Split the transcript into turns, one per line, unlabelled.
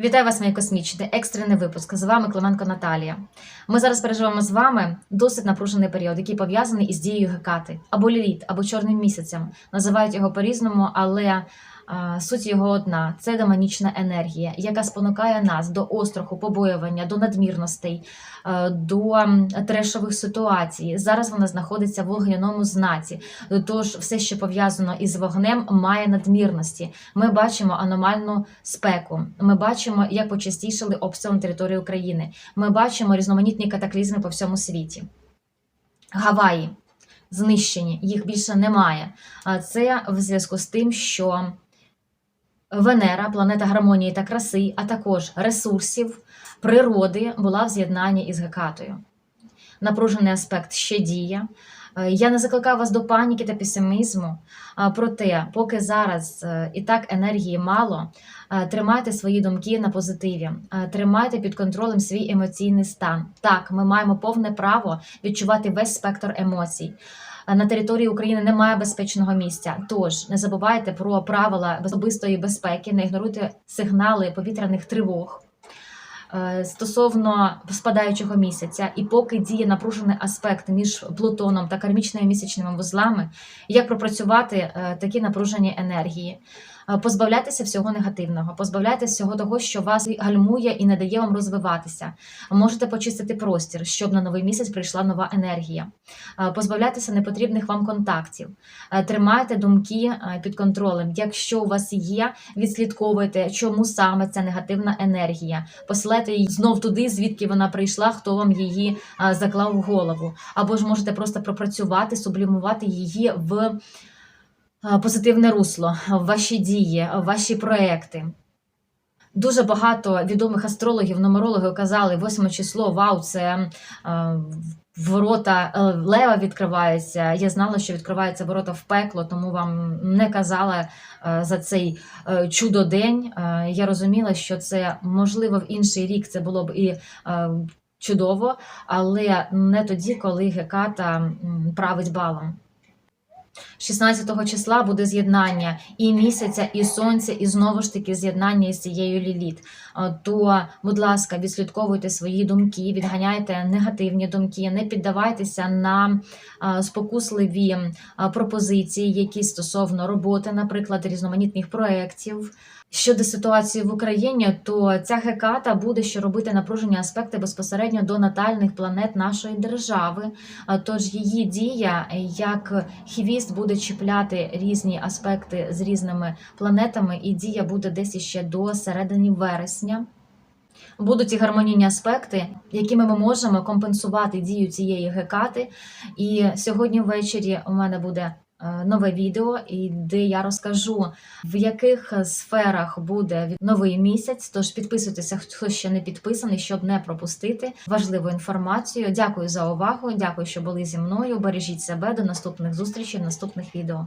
Вітаю вас, мої космічні, екстрений випуск. З вами Клименко Наталія. Ми зараз переживемо з вами досить напружений період, який пов'язаний із дією Гекати, або ліліт, або чорним місяцем. Називають його по-різному, але суть його одна: це демонічна енергія, яка спонукає нас до остраху, побоювання, до надмірностей, е, до трешових ситуацій. Зараз вона знаходиться в вогняному знаці. Тож все, що пов'язано із вогнем, має надмірності. Ми бачимо аномальну спеку. Ми бачимо, як почастішали обстріли на території України. Ми бачимо різноманітні катаклізми по всьому світі. Гаваї знищені, їх більше немає. Це в зв'язку з тим, що Венера, планета гармонії та краси, а також ресурсів, природи була в з'єднанні із Гекатою. Напружений аспект ще діє. Е, Я не закликаю вас до паніки та песимізму. а, Проте, поки зараз е, і так енергії мало, е, тримайте свої думки на позитиві, е, тримайте під контролем свій емоційний стан. Так, ми маємо повне право відчувати весь спектр емоцій. Е, На території України немає безпечного місця. Тож не забувайте про правила особистої безпеки, не ігноруйте сигнали повітряних тривог. Е, Стосовно спадаючого місяця, і поки діє напружений аспект між Плутоном та кармічними місячними вузлами, як пропрацювати е, такі напружені енергії, Е, позбавлятися всього негативного, позбавляйтеся всього того, що вас гальмує і не дає вам розвиватися. Можете почистити простір, щоб на новий місяць прийшла нова енергія, Е, позбавляйтеся непотрібних вам контактів, Е, тримайте думки під контролем. Якщо у вас є, відслідковуйте, чому саме ця негативна енергія. Посилайте її знов туди, звідки вона прийшла, хто вам її заклав в голову. Або ж можете просто пропрацювати, сублімувати її в позитивне русло, ваші дії, ваші проекти. Дуже багато відомих астрологів, нумерологів казали, 8 число, вау, це е, ворота е, лева відкриваються. Я знала, що відкриваються ворота в пекло, тому вам не казала е, за цей е, чудодень. Е, я розуміла, що це можливо в інший рік це було б і е, чудово, але не тоді, коли Геката править балом. 16 числа буде з'єднання і місяця, і сонця, і знову ж таки з'єднання із цією ліліт. То, будь ласка, відслідковуйте свої думки, відганяйте негативні думки, не піддавайтеся на спокусливі пропозиції, які стосовно роботи, наприклад, різноманітних проєктів. Щодо ситуації в Україні, то ця геката буде що робити напружені аспекти безпосередньо до натальних планет нашої держави. Тож її дія як хвіст буде чіпляти різні аспекти з різними планетами, і дія буде десь іще до середини вересня. Будуть і гармонійні аспекти, якими ми можемо компенсувати дію цієї гекати. І сьогодні ввечері у мене буде е, нове відео, і де я розкажу, в яких сферах буде новий місяць. Тож підписуйтеся, хто ще не підписаний, щоб не пропустити важливу інформацію. Дякую за увагу. Дякую, що були зі мною. Бережіть себе до наступних зустрічей, наступних відео.